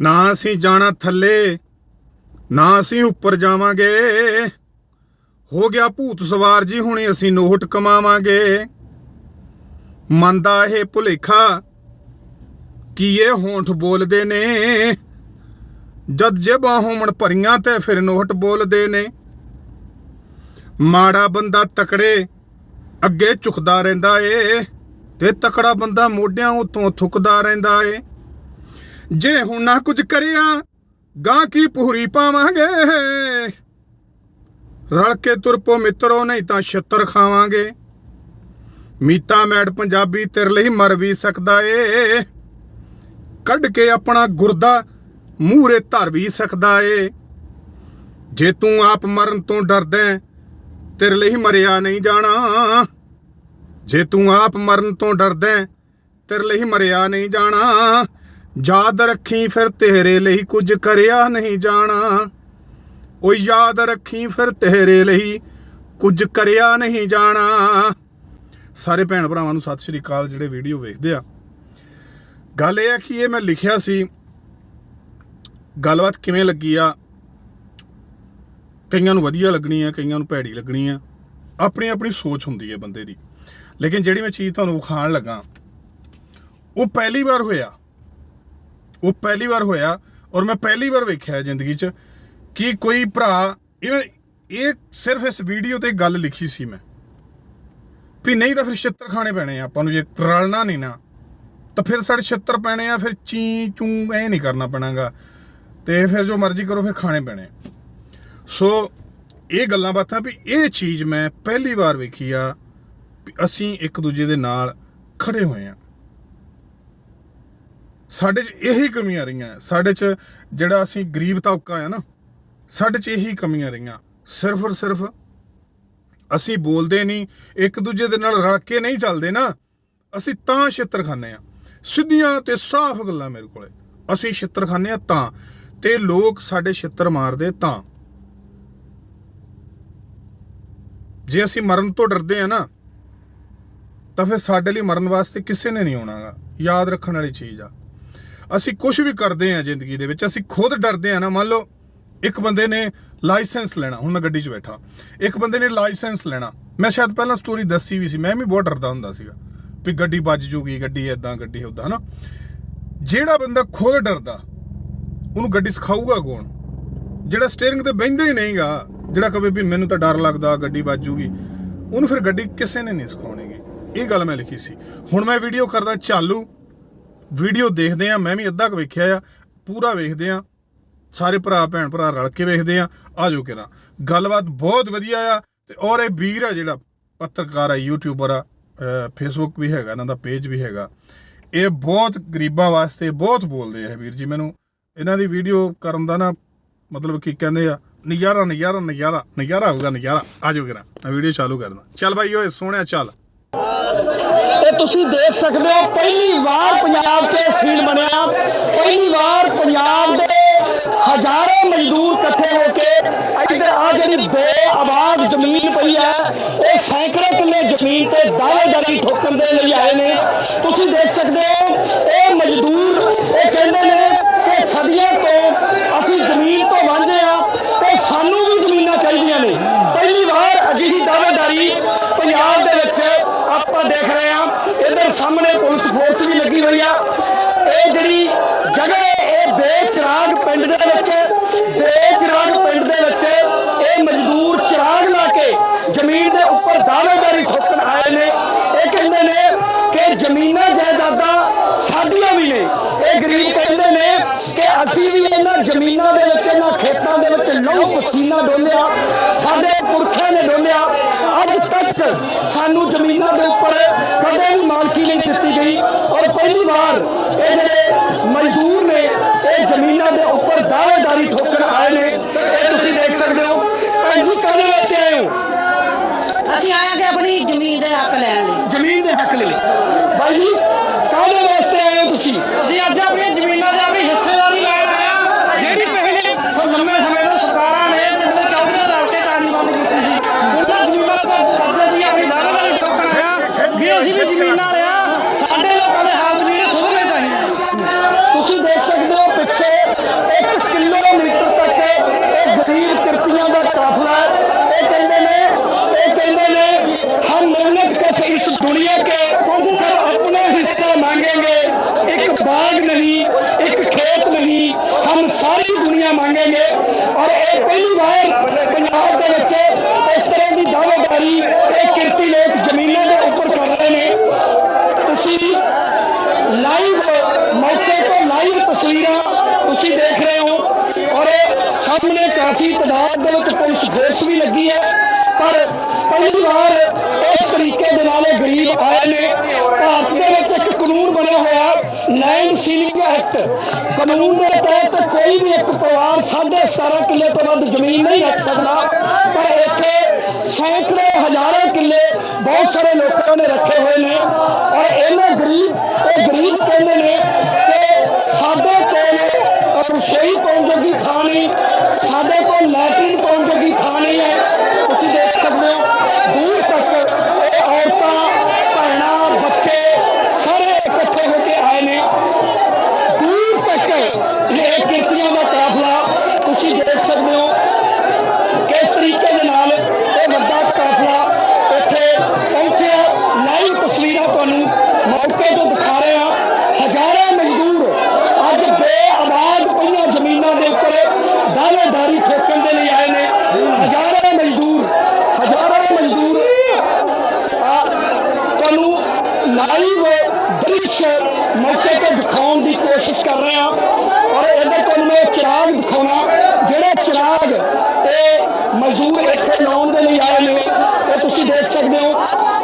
ਨਾ ਅਸੀਂ ਜਾਣਾ ਥੱਲੇ, ਨਾ ਅਸੀਂ ਉੱਪਰ ਜਾਵਾਂਗੇ। ਹੋ ਗਿਆ ਭੂਤ ਸਵਾਰ ਜੀ, ਹੁਣੀ ਅਸੀਂ ਨੋਟ ਕਮਾਵਾਂਗੇ। ਮੰਦਾ ਇਹ ਭੁਲੇਖਾ ਕੀ ਇਹ ਹੋਂਠ ਬੋਲਦੇ ਨੇ? ਜਦ ਜੇਬਾਂ ਹੋਮਣ ਭਰੀਆਂ ਤੇ ਫਿਰ ਨੋਟ ਬੋਲਦੇ ਨੇ। ਮਾੜਾ ਬੰਦਾ ਤਕੜੇ, ਅੱਗੇ ਝੁਕਦਾ ਰਹਿੰਦਾ ਏ ਤੇ ਤਕੜਾ ਬੰਦਾ ਮੋਢਿਆਂ ਉਤੋਂ ਥੁੱਕਦਾ ਰਹਿੰਦਾ ਏ। ਜੇ ਹੁਣ ਨਾ ਕੁਝ ਕਰਿਆ, ਗਾਂ ਕੀ ਪੂਰੀ ਪਾਵਾਂਗੇ? ਰਲ ਕੇ ਤੁਰ ਪੋ ਮਿੱਤਰੋ, ਨਹੀਂ ਤਾਂ ਛਿੱਤਰ ਖਾਵਾਂਗੇ। ਮੀਤਾ ਮੈਡ ਪੰਜਾਬੀ ਤੇਰੇ ਲਈ ਮਰ ਵੀ ਸਕਦਾ ਏ। ਕੱਢ ਕੇ ਆਪਣਾ ਗੁਰਦਾ ਮੂਹਰੇ ਧਰ ਵੀ ਸਕਦਾ ਏ। ਜੇ ਤੂੰ ਆਪ ਮਰਨ ਤੋਂ ਡਰਦਾ ਤੇਰੇ ਲਈ ਮਰਿਆ ਨਹੀਂ ਜਾਣਾ। ਜੇ ਤੂੰ ਆਪ ਮਰਨ ਤੋਂ ਡਰਦਾ ਤੇਰੇ ਲਈ ਮਰਿਆ ਨਹੀਂ ਜਾਣਾ। ਯਾਦ ਰੱਖੀ ਫਿਰ ਤੇਰੇ ਲਈ ਕੁਝ ਕਰਿਆ ਨਹੀਂ ਜਾਣਾ। ਓ ਯਾਦ ਰੱਖੀ ਫਿਰ ਤੇਰੇ ਲਈ ਕੁਝ ਕਰਿਆ ਨਹੀਂ ਜਾਣਾ। ਸਾਰੇ ਭੈਣ ਭਰਾਵਾਂ ਨੂੰ ਸਤਿ ਸ਼੍ਰੀ ਅਕਾਲ, ਜਿਹੜੇ ਵੀਡੀਓ ਵੇਖਦੇ ਆ। ਗੱਲ ਇਹ ਆ ਕਿ ਇਹ ਮੈਂ ਲਿਖਿਆ ਸੀ। ਗੱਲਬਾਤ ਕਿਵੇਂ ਲੱਗੀ ਆ? ਕਈਆਂ ਨੂੰ ਵਧੀਆ ਲੱਗਣੀ ਆ, ਕਈਆਂ ਨੂੰ ਭੈੜੀ ਲੱਗਣੀ ਆ। ਆਪਣੀ ਆਪਣੀ ਸੋਚ ਹੁੰਦੀ ਹੈ ਬੰਦੇ ਦੀ। ਲੇਕਿਨ ਜਿਹੜੀ ਮੈਂ ਚੀਜ਼ ਤੁਹਾਨੂੰ ਵਿਖਾਣ ਲੱਗਾ, ਉਹ ਪਹਿਲੀ ਵਾਰ ਹੋਇਆ। ਉਹ ਪਹਿਲੀ ਵਾਰ ਹੋਇਆ ਔਰ ਮੈਂ ਪਹਿਲੀ ਵਾਰ ਵੇਖਿਆ ਜ਼ਿੰਦਗੀ 'ਚ ਕਿ ਕੋਈ ਭਰਾ ਇਵੇਂ ਇਹ ਸਿਰਫ ਇਸ ਵੀਡੀਓ ਤੇ ਗੱਲ ਲਿਖੀ ਸੀ ਮੈਂ ਵੀ ਨਹੀਂ ਤਾਂ ਫਿਰ ਛਿੱਤਰ ਖਾਣੇ ਪੈਣੇ ਆ, ਆਪਾਂ ਨੂੰ ਜੇ ਰਲਣਾ ਨਹੀਂ ਨਾ, ਤਾਂ ਫਿਰ ਸਾਡੇ ਛਿੱਤਰ ਪੈਣੇ ਆ, ਫਿਰ ਚੀ ਚੂ ਐ ਨਹੀਂ ਕਰਨਾ ਪੈਣਾਗਾ ਤੇ ਫਿਰ ਜੋ ਮਰਜ਼ੀ ਕਰੋ, ਫਿਰ ਖਾਣੇ ਪੈਣੇ ਸੋ ਇਹ ਗੱਲਾਂ ਬਾਤਾਂ ਵੀ ਇਹ ਚੀਜ਼ ਮੈਂ ਪਹਿਲੀ ਵਾਰ ਵੇਖੀ ਆ ਵੀ ਅਸੀਂ ਇੱਕ ਦੂਜੇ ਦੇ ਨਾਲ ਖੜੇ ਹੋਏ ਆ। ਸਾਡੇ 'ਚ ਇਹੀ ਕਮੀਆਂ ਰਹੀਆਂ। ਸਾਡੇ 'ਚ ਜਿਹੜਾ ਅਸੀਂ ਗਰੀਬ ਤਬਕਾ ਆ ਨਾ, ਸਾਡੇ 'ਚ ਇਹੀ ਕਮੀਆਂ ਰਹੀਆਂ। ਸਿਰਫ ਔਰ ਸਿਰਫ ਅਸੀਂ ਬੋਲਦੇ ਨਹੀਂ, ਇੱਕ ਦੂਜੇ ਦੇ ਨਾਲ ਰਲ ਕੇ ਨਹੀਂ ਚੱਲਦੇ ਨਾ, ਅਸੀਂ ਤਾਂ ਛਿੱਤਰ ਖਾਂਦੇ ਆ। ਸਿੱਧੀਆਂ ਤੇ ਸਾਫ਼ ਗੱਲਾਂ ਮੇਰੇ ਕੋਲੇ। ਅਸੀਂ ਛਿੱਤਰ ਖਾਂਦੇ ਆ ਤਾਂ, ਤੇ ਲੋਕ ਸਾਡੇ ਛਿੱਤਰ ਮਾਰਦੇ ਤਾਂ। ਜੇ ਅਸੀਂ ਮਰਨ ਤੋਂ ਡਰਦੇ ਆ ਨਾ, ਤਾਂ ਫਿਰ ਸਾਡੇ ਲਈ ਮਰਨ ਵਾਸਤੇ ਕਿਸੇ ਨੇ ਨਹੀਂ ਆਉਣਾਗਾ। ਯਾਦ ਰੱਖਣ ਵਾਲੀ ਚੀਜ਼ ਆ। ਅਸੀਂ ਕੁਝ ਵੀ ਕਰਦੇ ਆ ਜ਼ਿੰਦਗੀ ਦੇ ਵਿੱਚ, ਅਸੀਂ ਖੁਦ ਡਰਦੇ ਆ ਨਾ। ਮੰਨ ਲਓ, ਇੱਕ ਬੰਦੇ ਨੇ ਲਾਇਸੈਂਸ ਲੈਣਾ, ਹੁਣ ਮੈਂ ਗੱਡੀ 'ਚ ਬੈਠਾ। ਇੱਕ ਬੰਦੇ ਨੇ ਲਾਇਸੈਂਸ ਲੈਣਾ। ਮੈਂ ਸ਼ਾਇਦ ਪਹਿਲਾਂ ਸਟੋਰੀ ਦੱਸੀ ਵੀ ਸੀ, ਮੈਂ ਵੀ ਬਹੁਤ ਡਰਦਾ ਹੁੰਦਾ ਸੀਗਾ ਵੀ ਗੱਡੀ ਵੱਜ ਜੂਗੀ, ਗੱਡੀ ਐਦਾਂ ਗੱਡੀ ਉਦਾਂ ਹਨਾ? ਜਿਹੜਾ ਬੰਦਾ ਖੁਦ ਡਰਦਾ, ਉਹਨੂੰ ਗੱਡੀ ਸਿਖਾਊਗਾ ਕੌਣ? ਜਿਹੜਾ ਸਟੀਅਰਿੰਗ ਤੇ ਬਹਿੰਦਾ ਹੀ ਨਹੀਂਗਾ, ਜਿਹੜਾ ਕਵੇ ਵੀ ਮੈਨੂੰ ਤਾਂ ਡਰ ਲੱਗਦਾ, ਗੱਡੀ ਵੱਜ ਜੂਗੀ, ਉਹਨੂੰ ਫਿਰ ਗੱਡੀ ਕਿਸੇ ਨੇ ਨਹੀਂ ਸਿਖਾਉਣੀਗੀ ਇਹ ਗੱਲ ਮੈਂ ਲਿਖੀ ਸੀ। ਹੁਣ ਮੈਂ ਵੀਡੀਓ ਕਰਦਾ, ਚਾਲੂ। ਵੀਡੀਓ ਦੇਖਦੇ ਆ ਮੈਂ ਵੀ ਅੱਧਾ ਕੁ ਵੇਖਿਆ ਆ, ਪੂਰਾ ਵੇਖਦੇ ਆ ਸਾਰੇ ਭਰਾ, ਭੈਣ ਭਰਾ ਰਲ ਕੇ ਵੇਖਦੇ ਆ ਆਜੋ ਕਿਰਾ। ਗੱਲਬਾਤ ਬਹੁਤ ਵਧੀਆ ਆ ਤੇ ਔਰ ਇਹ ਵੀਰ ਆ ਜਿਹੜਾ ਪੱਤਰਕਾਰ ਆ ਯੂਟਿਊਬਰ ਆ ਫੇਸਬੁੱਕ ਵੀ ਹੈਗਾ, ਇਹਨਾਂ ਦਾ ਪੇਜ ਵੀ ਹੈਗਾ। ਇਹ ਬਹੁਤ ਗਰੀਬਾਂ ਵਾਸਤੇ ਬਹੁਤ ਬੋਲਦੇ ਆ ਵੀਰ ਜੀ ਮੈਨੂੰ। ਇਹਨਾਂ ਦੀ ਵੀਡੀਓ ਕਰਨ ਦਾ ਨਾ ਮਤਲਬ ਕੀ ਕਹਿੰਦੇ ਆ, ਨਜ਼ਾਰਾ ਨਜ਼ਾਰਾ ਨਜ਼ਾਰਾ ਨਜ਼ਾਰਾ ਹੋਊਗਾ ਨਜ਼ਾਰਾ। ਆਜੋ ਕਿਰਾ, ਮੈਂ ਵੀਡੀਓ ਚਾਲੂ ਕਰਦਾ। ਚੱਲ ਬਾਈ ਓਏ, ਸੋਹਣਿਆ ਚੱਲ। ਇਹ ਤੁਸੀਂ ਦੇਖ ਸਕਦੇ ਹੋ, ਪਹਿਲੀ ਵਾਰ ਪੰਜਾਬ 'ਚ ਇਹ ਸੀਨ ਬਣਿਆ। ਪਹਿਲੀ ਵਾਰ ਪੰਜਾਬ ਦੇ ਹਜ਼ਾਰਾਂ ਮਜ਼ਦੂਰ ਇਕੱਠੇ ਹੋ ਕੇ ਇੱਧਰ ਆ ਜਿਹੜੀ ਬੇਆਬਾਦ ਜ਼ਮੀਨ ਪਈ ਹੈ ਇਹ ਸੈਂਕੜੇ ਕਿੱਲੇ ਜ਼ਮੀਨ ਤੇ ਦਾਅਵੇਦਾਰੀ ਠੋਕਣ ਦੇ ਲਈ ਆਏ ਨੇ। ਤੁਸੀਂ ਦੇਖ ਸਕਦੇ ਹੋ ਇਹ ਮਜ਼ਦੂਰ ਇਹ ਕਹਿੰਦੇ ਨੇ ਕਿ ਸਦੀਆਂ ਤੋਂ ਅਸੀਂ ਜ਼ਮੀਨ ਤੋਂ ਵਾਂਝੇ ਆ ਤੇ ਸਾਨੂੰ ਵੀ ਜ਼ਮੀਨਾਂ ਚਾਹੀਦੀਆਂ ਨੇ ਪਹਿਲੀ ਵਾਰ ਅਜਿਹੀ ਦਾਅਵੇਦਾਰੀ ਪੰਜਾਬ ਦੇ ਵਿੱਚ ਆਪਾਂ ਦੇਖ ਰਹੇ ਹਾਂ ਇਧਰ ਸਾਹਮਣੇ ਪੁਲਿਸ ਫੋਰਸ ਵੀ ਲੱਗੀ ਹੋਈ ਆ ਇਹ ਜਿਹੜੀ ਜਗ੍ਹਾ ਹੈ, ਇਹ ਬੇਚਰਾਗ ਪਿੰਡ ਦੇ ਵਿੱਚ ਬੇਚਰਾਗ ਪਿੰਡ ਦੇ ਵਿੱਚ ਇਹ ਮਜ਼ਦੂਰ ਚਰਾਗ ਲਾ ਕੇ ਜ਼ਮੀਨ ਦੇ ਉੱਪਰ ਦਾਅਵੇਦਾਰੀ ਠੋਕਣ ਆਏ ਨੇ ਇਹ ਕਹਿੰਦੇ ਨੇ ਕਿ ਜ਼ਮੀਨਾਂ ਜਾਇਦਾਦਾਂ ਸਾਡੀਆਂ ਵੀ ਨੇ ਇਹ ਗਰੀਬ ਕਹਿੰਦੇ ਨੇ ਕਿ ਅਸੀਂ ਵੀ ਇਹਨਾਂ ਜ਼ਮੀਨਾਂ ਦੇ ਵਿੱਚ, ਇਹਨਾਂ ਖੇਤਾਂ ਦੇ ਵਿੱਚ ਲਹੂ ਪਸੀਨਾ ਡੋਲਿਆ, ਸਾਡੇ ਪੁਰਖਿਆਂ ਨੇ ਡੋਲਿਆ। ਅੱਜ ਤੱਕ ਸਾਨੂੰ ਜ਼ਮੀਨਾਂ ਦੇ ਉੱਪਰ ਕਦੇ ਵੀ ਮਾਲਕੀ ਨਹੀਂ ਦਿੱਤੀ ਗਈ ਔਰ ਪਹਿਲੀ ਵਾਰ ਇਹ ਜਿਹੜੇ ਮਜ਼ਦੂਰ ਨੇ ਇਹ ਜ਼ਮੀਨਾਂ ਦੇ ਉੱਪਰ ਦਾਅਵੇਦਾਰੀ ਠੋਕਣ ਆਏ ਨੇ ਇਹ ਤੁਸੀਂ ਦੇਖ ਸਕਦੇ ਹੋ ਭੈਣ ਜੀ ਕਾਹਦੇ ਵਾਸਤੇ ਆਏ ਹੋ ਅਸੀਂ ਆਏ ਹਾਂ ਕਿ ਆਪਣੀ ਜ਼ਮੀਨ ਦੇ ਹੱਕ ਲੈਣ ਲਈ ਜ਼ਮੀਨ ਦੇ ਹੱਕ ਲਈ ਬਾਈ ਜੀ ਕਾਹਦੇ ਵਾਸਤੇ ਆਏ ਹੋ ਤੁਸੀਂ ਅਸੀਂ ਅੱਜ ਆਪਣੀਆਂ ਜ਼ਮੀਨਾਂ ਦੇ ਆਪਣੀ ਹਿੱਸੇਦਾਰੀ ਲੈਣ ਆਏ ਆ ਜਿਹੜੀ ਪਹਿਲੇ ਸੋ ਲੰਮੇ ਸਮੇਂ ਤੋਂ ਸਰਕਾਰਾਂ ਨੇ ਪਿੰਡ ਦੇ ਚੌਧਰੀਆਂ ਰਲ ਕੇ ਕਾਰਨੀ ਬੰਦ ਕੀਤੀ ਸੀ ਉਹਨਾਂ ਜ਼ਮੀਨਾਂ ਤੇ ਅੱਜ ਅਸੀਂ ਆਪਣੀ ਦਾਅਵੇਦਾਰੀ ਠੋਕਣ ਆਏ ਆ ਵੀ ਅਸੀਂ ਵੀ ਜ਼ਮੀਨਾਂ ਵਾਲੇ ਆ ਸਾਡੇ ਲੋਕਾਂ ਦੇ ਹਾਲਤ ਜਿਹੜੇ ਸੁਧਰਨੇ ਚਾਹੀਦੇ ਆ ਤੁਸੀਂ ਦੇਖ ਸਕਦੇ ਹੋ ਦੁਨੀਆ ਮੰਗेंगे ਔਰ ਇਹ ਪਹਿਲੀ ਵਾਰ ਪੰਜਾਬ ਦੇ ਵਿੱਚ ਇਸ ਤਰ੍ਹਾਂ ਦੀ ਦਾਅਵੇਦਾਰੀ ਇਹ ਕਿਰਤੀ ਲੋਕ ਜ਼ਮੀਨਾਂ ਦੇ ਉੱਪਰ ਕਰ ਰਹੇ ਨੇ ਤੁਸੀਂ ਲਾਈਵ ਮੌਕੇ ਤੋਂ ਲਾਈਵ ਤਸਵੀਰਾਂ ਤੁਸੀਂ ਦੇਖ ਰਹੇ ਹੋ ਔਰ ਸਾਹਮਣੇ ਕਾਫੀ ਤਾਦਾਦ ਦੇ ਵਿੱਚ ਪੁਲਿਸ ਫੋਰਸ ਵੀ ਲੱਗੀ ਹੈ। ਪਰ ਪਹਿਲੀ ਵਾਰ ਇਸ ਤਰੀਕੇ ਦੇ ਨਾਲ ਇਹ ਗਰੀਬ ਆਏ ਨੇ। ਭਾਰਤ ਦੇ ਵਿੱਚ ਇੱਕ ਕਾਨੂੰਨ ਬਣਿਆ ਹੋਇਆ ਲੈਂਡ ਸੀਲਿੰਗ ਐਕਟ ਕਾਨੂੰਨ ਦੇ ਤਹਿਤ ਕੋਈ ਵੀ ਇੱਕ ਪਰਿਵਾਰ ਸਾਢੇ 17 ਕਿੱਲੇ ਤੋਂ ਵੱਧ ਜ਼ਮੀਨ ਨਹੀਂ ਰੱਖ ਸਕਦਾ। ਪਰ ਇੱਥੇ ਸੈਂਕੜੇ ਹਜ਼ਾਰਾਂ ਕਿੱਲੇ ਬਹੁਤ ਸਾਰੇ ਲੋਕਾਂ ਨੇ ਰੱਖੇ ਹੋਏ ਨੇ। ਲਾਈਵ ਦ੍ਰਿਸ਼ ਮੌਕੇ ਤੇ ਦਿਖਾਉਣ ਦੀ ਕੋਸ਼ਿਸ਼ ਕਰ ਰਹੇ ਹਾਂ। ਔਰ ਇਹਦੇ ਤੁਹਾਨੂੰ ਮੈਂ ਚਿਰਾਗ ਦਿਖਾਉਣਾ। ਜਿਹੜਾ ਚਿਰਾਗ ਇਹ ਮਜ਼ਦੂਰ ਇੱਥੇ ਲਾਉਣ ਦੇ ਲਈ ਆਏ ਨੇ ਇਹ ਤੁਸੀਂ ਦੇਖ ਸਕਦੇ ਹੋ।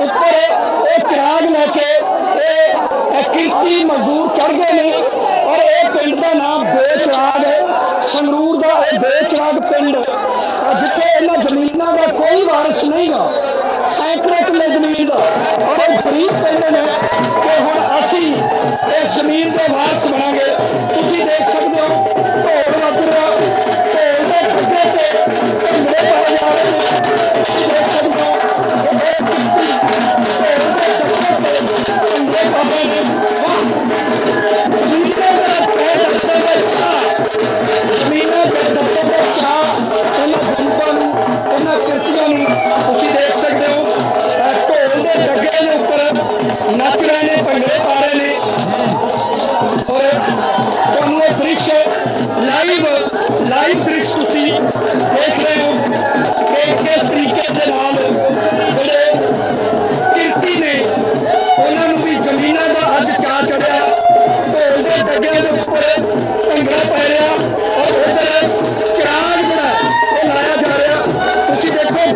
ਉੱਪਰ ਇਹ ਚਿਰਾਗ ਲੈ ਕੇ ਇਹ ਕਿਰਤੀ ਮਜ਼ਦੂਰ ਚੜ ਗਏ ਨੇ। ਔਰ ਇਹ ਪਿੰਡ ਦਾ ਨਾਮ ਬੇਚਰਾਗ ਹੈ। ਸੰਗਰੂਰ ਦਾ ਇਹ ਬੇਚਰਾਗ ਪਿੰਡ। ਜਿੱਥੇ ਇਹਨਾਂ ਜ਼ਮੀਨਾਂ ਦਾ ਕੋਈ ਵਾਰਿਸ ਨਹੀਂਗਾ ਸੈਂਕੜੇ ਕਿੱਲੇ ਜ਼ਮੀਨ ਦਾ। ਔਰ ਉਹ ਗਰੀਬ ਕਹਿੰਦੇ ਨੇ ਕਿ ਹੁਣ ਅਸੀਂ ਇਸ ਜ਼ਮੀਨ ਦੇ ਵਾਰਿਸ ਬਣਾਂਗੇ। ਤੁਸੀਂ ਦੇਖ ਸਕਦੇ ਹੋ, ਢੋਲ ਵੱਜ ਰਿਹਾ, ਢੋਲ ਦੇ ਪੱਗੇ ਤੇ ਭੰਗੜੇ ਪਾਏ ਜਾ ਰਹੇ ਨੇ। ਦੇਖ ਸਕਦੇ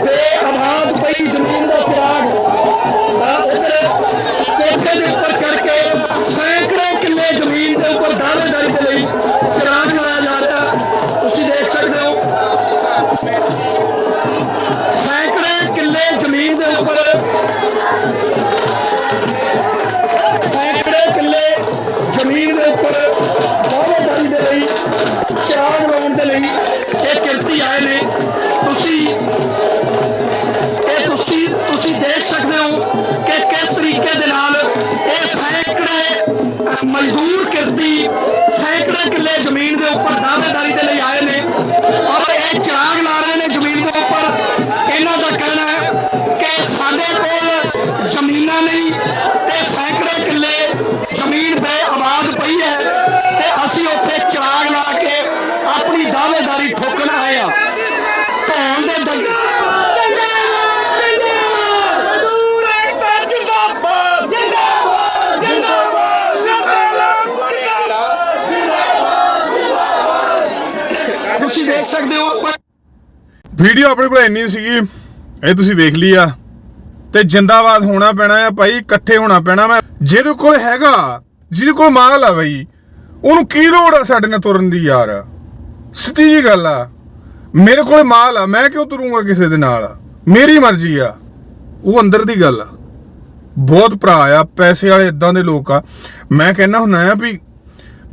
ਬੇਆਬਾਦ ਪਈ ਜ਼ਮੀਨ ਦਾ ਦੇਖ ਸਕਦੇ ਹੋ। ਵੀਡੀਓ ਆਪਣੇ ਕੋਲ ਇੰਨੀ ਸੀਗੀ, ਇਹ ਤੁਸੀਂ ਵੇਖ ਲਈ ਆ। ਤੇ ਜਿੰਦਾਬਾਦ ਹੋਣਾ ਪੈਣਾ ਆ ਭਾਈ, ਇਕੱਠੇ ਹੋਣਾ ਪੈਣਾ ਮੈਂ। ਜਿਹਦੇ ਕੋਲ ਹੈਗਾ, ਜਿਹਦੇ ਕੋਲ ਮਾਲ ਆ ਬਈ, ਉਹਨੂੰ ਕੀ ਲੋੜ ਆ ਸਾਡੇ ਨਾਲ ਤੁਰਨ ਦੀ ਯਾਰ? ਸਿੱਧੀ ਜੀ ਗੱਲ ਆ, ਮੇਰੇ ਕੋਲ ਮਾਲ ਆ, ਮੈਂ ਕਿਉਂ ਤੁਰੂੰਗਾ ਕਿਸੇ ਦੇ ਨਾਲ? ਮੇਰੀ ਮਰਜ਼ੀ ਆ। ਉਹ ਅੰਦਰ ਦੀ ਗੱਲ ਆ। ਬਹੁਤ ਭਰਾ ਆ, ਪੈਸੇ ਵਾਲੇ ਇਦਾਂ ਦੇ ਲੋਕ ਆ। ਮੈਂ ਕਹਿੰਦਾ ਹੁੰਦਾ ਆ ਵੀ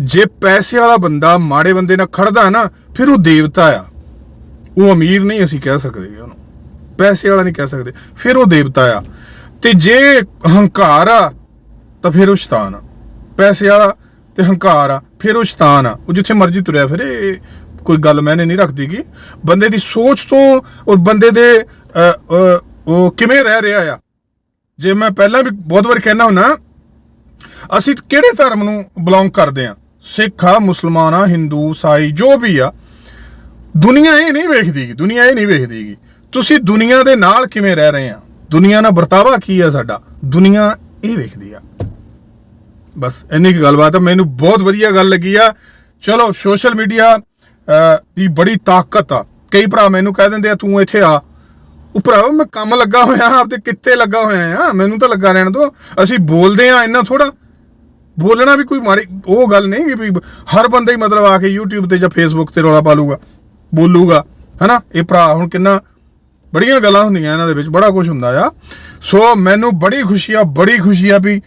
ਜੇ ਪੈਸੇ ਵਾਲਾ ਬੰਦਾ ਮਾੜੇ ਬੰਦੇ ਨਾਲ ਖੜਦਾ ਨਾ, ਫਿਰ ਉਹ ਦੇਵਤਾ ਆ। ਉਹ ਅਮੀਰ ਨਹੀਂ ਅਸੀਂ ਕਹਿ ਸਕਦੇ ਉਹਨੂੰ। ਪੈਸੇ ਵਾਲਾ ਨਹੀਂ ਕਹਿ ਸਕਦੇ, ਫਿਰ ਉਹ ਦੇਵਤਾ ਆ। ਤੇ ਜੇ ਹੰਕਾਰ ਆ, ਤਾਂ ਫਿਰ ਉਹ ਸ਼ੈਤਾਨ ਆ। ਪੈਸੇ ਵਾਲਾ ਤੇ ਹੰਕਾਰ ਆ, ਫਿਰ ਉਹ ਸ਼ੈਤਾਨ ਆ। ਉਹ ਜਿੱਥੇ ਮਰਜ਼ੀ ਤੁਰਿਆ ਫਿਰ ਇਹ ਕੋਈ ਗੱਲ ਮੈਨੇ ਨਹੀਂ ਰੱਖਦੀ ਕਿ ਬੰਦੇ ਦੀ ਸੋਚ ਤੋਂ ਔਰ ਬੰਦੇ ਦੇ ਉਹ ਕਿਵੇਂ ਰਹਿ ਰਿਹਾ ਆ। ਜੇ ਮੈਂ ਪਹਿਲਾਂ ਵੀ ਬਹੁਤ ਵਾਰ ਕਹਿਣਾ ਹੁੰਨਾ ਅਸੀਂ ਕਿਹੜੇ ਧਰਮ ਨੂੰ ਬਿਲੋਂਗ ਕਰਦੇ ਆ? ਸਿੱਖ ਆ, ਮੁਸਲਮਾਨ ਆ, ਹਿੰਦੂ, ਸਾਈ, ਜੋ ਵੀ ਆ, ਦੁਨੀਆ ਇਹ ਨਹੀਂ ਵੇਖਦੀਗੀ ਦੁਨੀਆ ਇਹ ਨਹੀਂ ਵੇਖਦੀਗੀ ਤੁਸੀਂ ਦੁਨੀਆ ਦੇ ਨਾਲ ਕਿਵੇਂ ਰਹਿ ਰਹੇ ਆ? ਦੁਨੀਆ ਨਾਲ ਵਰਤਾਵਾ ਕੀ ਆ ਸਾਡਾ? ਦੁਨੀਆ ਇਹ ਵੇਖਦੀ ਆ। ਬਸ, ਇੰਨੀ ਕੁ ਗੱਲਬਾਤ ਆ। ਮੈਨੂੰ ਬਹੁਤ ਵਧੀਆ ਗੱਲ ਲੱਗੀ ਆ। ਚਲੋ ਸੋਸ਼ਲ ਮੀਡੀਆ ਦੀ ਬੜੀ ਤਾਕਤ ਆ। ਕਈ ਭਰਾ ਮੈਨੂੰ ਕਹਿ ਦਿੰਦੇ ਆ, ਤੂੰ ਇੱਥੇ ਆ। ਉਹ ਭਰਾਵਾ, ਮੈਂ ਕੰਮ ਲੱਗਾ ਹੋਇਆ, ਆਪਦੇ ਕਿੱਤੇ ਲੱਗਾ ਹੋਇਆ ਆ। ਮੈਨੂੰ ਤਾਂ ਲੱਗਾ ਰਹਿਣ ਦੋ। ਅਸੀਂ ਬੋਲਦੇ ਆ ਇੰਨਾ ਥੋੜਾ ਬੋਲਣਾ ਵੀ ਕੋਈ ਮਾੜੀ, ਉਹ ਗੱਲ ਨਹੀਂ ਕਿ ਵੀ ਹਰ ਬੰਦਾ ਹੀ ਮਤਲਬ ਆ ਕੇ YouTube ਤੇ ਜਾਂ Facebook ਤੇ ਰੌਲਾ ਪਾ ਲੂਗਾ, ਬੋਲੂਗਾ, ਹਨਾ? ਇਹ ਭਰਾ ਹੁਣ ਕਿੰਨਾ ਬੜੀਆਂ ਗੱਲਾਂ ਹੁੰਦੀਆਂ ਇਹਨਾਂ ਦੇ ਵਿੱਚ, ਬੜਾ ਕੁਝ ਹੁੰਦਾ ਆ। ਸੋ ਮੈਨੂੰ ਬੜੀ ਖੁਸ਼ੀ ਆ, ਬੜੀ ਖੁਸ਼ੀ ਆ ਵੀ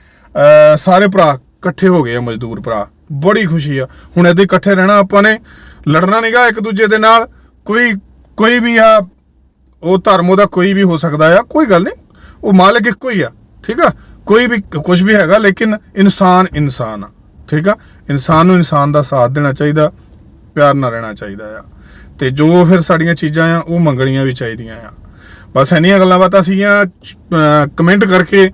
ਸਾਰੇ ਭਰਾ ਇਕੱਠੇ ਹੋ ਗਏ ਆ, ਮਜ਼ਦੂਰ ਭਰਾ। ਬੜੀ ਖੁਸ਼ੀ ਆ। ਹੁਣ ਏਦਾਂ ਇਕੱਠੇ ਰਹਿਣਾ ਆਪਾਂ ਨੇ, ਲੜਨਾ ਨਹੀਂਗਾ ਇੱਕ ਦੂਜੇ ਦੇ ਨਾਲ, ਕੋਈ ਕੋਈ ਵੀ ਆ, ਉਹ ਧਰਮ ਉਹਦਾ ਕੋਈ ਵੀ ਹੋ ਸਕਦਾ ਆ, ਕੋਈ ਗੱਲ ਨਹੀਂ। ਉਹ ਮਾਲਕ ਇੱਕੋ ਹੀ ਆ, ਠੀਕ ਆ? ਕੋਈ ਵੀ ਕੁਝ ਵੀ ਹੈਗਾ, ਲੇਕਿਨ ਇਨਸਾਨ ਇਨਸਾਨ ਆ, ਠੀਕ ਆ? ਇਨਸਾਨ ਨੂੰ ਇਨਸਾਨ ਦਾ ਸਾਥ ਦੇਣਾ ਚਾਹੀਦਾ, ਪਿਆਰ ਨਾਲ ਰਹਿਣਾ ਚਾਹੀਦਾ ਆ। ਤੇ ਜੋ ਫਿਰ ਸਾਡੀਆਂ ਚੀਜ਼ਾਂ ਆ, ਉਹ ਮੰਗਣੀਆਂ ਵੀ ਚਾਹੀਦੀਆਂ ਆ। ਬਸ ਇੰਨੀਆਂ ਗੱਲਾਂ ਬਾਤਾਂ ਸੀਗੀਆਂ ਕਮੈਂਟ ਕਰਕੇ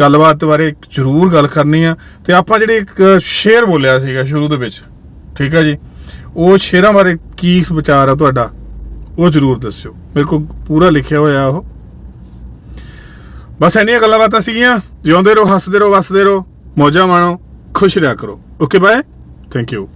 ਗੱਲਬਾਤ ਬਾਰੇ ਜ਼ਰੂਰ ਗੱਲ ਕਰਨੀ ਆ। ਤੇ ਆਪਾਂ ਜਿਹੜੇ ਇੱਕ ਸ਼ੇਰ ਬੋਲਿਆ ਸੀਗਾ ਸ਼ੁਰੂ ਦੇ ਵਿੱਚ, ਠੀਕ ਆ ਜੀ? ਉਹ ਸ਼ੇਰਾਂ ਬਾਰੇ ਕੀ ਵਿਚਾਰ ਆ ਤੁਹਾਡਾ? ਉਹ ਜ਼ਰੂਰ ਦੱਸਿਓ। ਮੇਰੇ ਕੋਲ ਪੂਰਾ ਲਿਖਿਆ ਹੋਇਆ ਉਹ। ਬਸ ਇੰਨੀਆਂ ਗੱਲਾਂ ਬਾਤਾਂ ਸੀਗੀਆਂ। ਜਿਉਂਦੇ ਰਹੋ, ਹੱਸਦੇ ਰਹੋ, ਵਸਦੇ ਰਹੋ, ਮੌਜਾਂ ਮਾਣੋ, ਖੁਸ਼ ਰਿਹਾ ਕਰੋ। Okay bye thank you